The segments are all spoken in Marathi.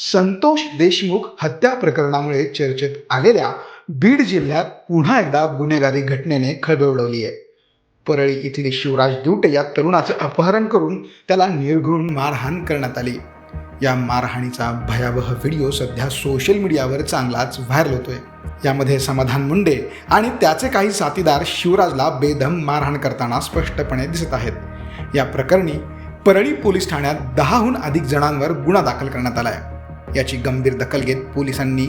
संतोष देशमुख हत्या प्रकरणामुळे चर्चेत आलेल्या बीड जिल्ह्यात पुन्हा एकदा गुन्हेगारी घटनेने खळबळवली आहे. परळी इथली शिवराज दुटे या तरुणाचं अपहरण करून त्याला निर्घृण मारहाण करण्यात आली. या मारहाणीचा भयावह व्हिडिओ सध्या सोशल मीडियावर चांगलाच व्हायरल होतोय. यामध्ये समाधान मुंडे आणि त्याचे काही साथीदार शिवराजला बेदम मारहाण करताना स्पष्टपणे दिसत आहेत. या प्रकरणी परळी पोलीस ठाण्यात दहाहून अधिक जणांवर गुन्हा दाखल करण्यात आला आहे याची गंभीर दखल घेत पोलिसांनी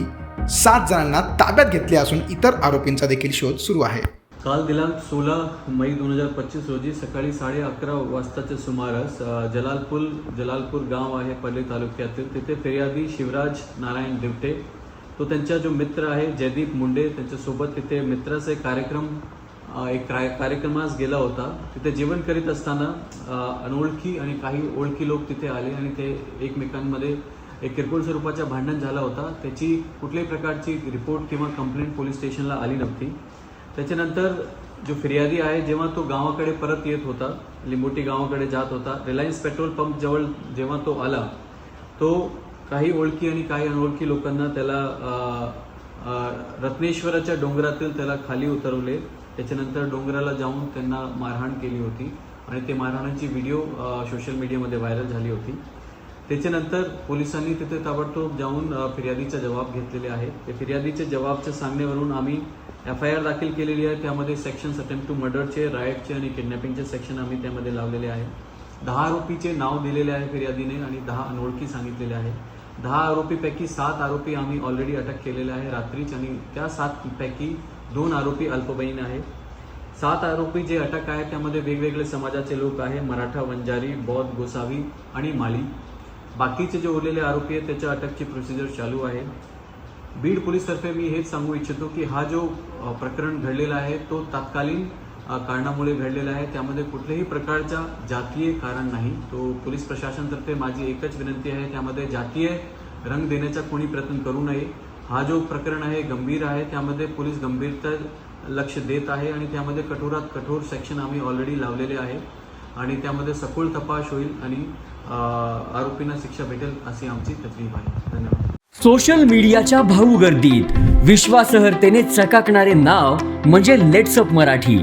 सात जणांना ताब्यात घेतले असून इतर आरोपींचा देखील शोध सुरू आहे. काल दिनांक सोळा मई दोन हजार पच्चीस रोजी सकाळी साडे अकरा वाजताच्या सुमारास जलालपूर जलालपूर गाव आहे पल्ली तालुक्यातील. तिथे फिर्यादी शिवराज नारायण दिवटे. तो त्यांचा जो मित्र आहे जयदीप मुंडे त्यांच्यासोबत तिथे मित्राचा एक कार्यक्रम एक कार्य- कार्यक्रमास गेला होता. तिथे जेवण करीत असताना अनोळखी आणि काही ओळखी लोक तिथे आले आणि ते एकमेकांमध्ये एक किरकोळ स्वरूपाच्या भांडण झाला होता. त्याची कुठल्याही प्रकारची रिपोर्ट किंवा कंप्लेंट पोलीस स्टेशनला आली नव्हती. त्याच्यानंतर जो फिर्यादी आहे जेव्हा तो गावाकडे परत येत होता लिंबोटी गावाकडे जात होता रिलायन्स पेट्रोल पंप जवळ जेव्हा तो आला तो काही ओळखी आणि काही अनोळखी लोकांना त्याला रत्नेश्वराच्या डोंगरातील त्याला खाली उतरवले. त्याच्यानंतर डोंगराला जाऊन त्यांना मारहाण केली होती आणि ते मारहाणाची व्हिडिओ सोशल मीडियामध्ये व्हायरल झाली होती. त्याच्यानंतर पोलिसांनी तिथे ताबडतोब जाऊन फिर्यादीचा जबाब घेतलेले आहे त्या फिर्यादीच्या जबाबच्या सांगण्यावरून आम्ही एफ आय आर दाखल केलेली आहे. त्यामध्ये सेक्शन्स अटेम्प्ट टू मर्डरचे रायटचे आणि किडनॅपिंगचे सेक्शन आम्ही त्यामध्ये लावलेले आहे. दहा आरोपीचे नाव दिलेले आहे फिर्यादीने आणि दहा अनोळखी सांगितलेले आहे. दहा आरोपीपैकी सात आरोपी आम्ही ऑलरेडी अटक केलेले आहे रात्रीच आणि त्या सातपैकी दोन आरोपी अल्पबहीण आहे सात आरोपी जे अटक आहे त्यामध्ये वेगवेगळे समाजाचे लोक आहे मराठा वंजारी बौद्ध गोसावी आणि माळी बाकीचे जे उरलेले आरोपी आहेत त्याच्या अटकची प्रोसिजर चालू आहे. बीड पोलीसतर्फे मी हेच सांगू इच्छितो की हा जो प्रकरण घडलेला आहे तो तात्कालीन कारणामुळे घडलेला आहे. त्यामध्ये कुठल्याही प्रकारच्या जातीय कारण नाही. तो पोलीस प्रशासनतर्फे माझी एकच विनंती आहे त्यामध्ये जातीय रंग देण्याचा कोणी प्रयत्न करू नये. हा जो प्रकरण आहे गंभीर आहे त्यामध्ये पोलीस गंभीरता लक्ष देत आहे आणि त्यामध्ये कठोरात कठोर सेक्शन आम्ही ऑलरेडी लावलेले आहे. आणि त्यामध्ये सखोल तपास होईल आणि आरोपींना शिक्षा भेटेल अशी आमची तकलीफ आहे. धन्यवाद. सोशल मीडियाच्या भाऊ गर्दीत विश्वासार्हतेने चकाकणारे नाव म्हणजे लेट्सअप मराठी.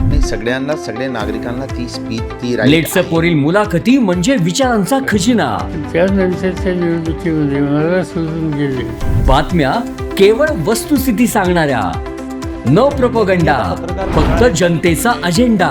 नाही सगळ्यांना सगळ्या नागरिकांना ती स्पीच ती right लेट्सअप. वरील मुलाखती म्हणजे विचारांचा खजिना. त्यानंतरच्या निवडणुकीमध्ये मला सोडून गेले. बातम्या केवळ वस्तुस्थिती सांगणाऱ्या. न प्रपोगंडा फक्त जनतेचा अजेंडा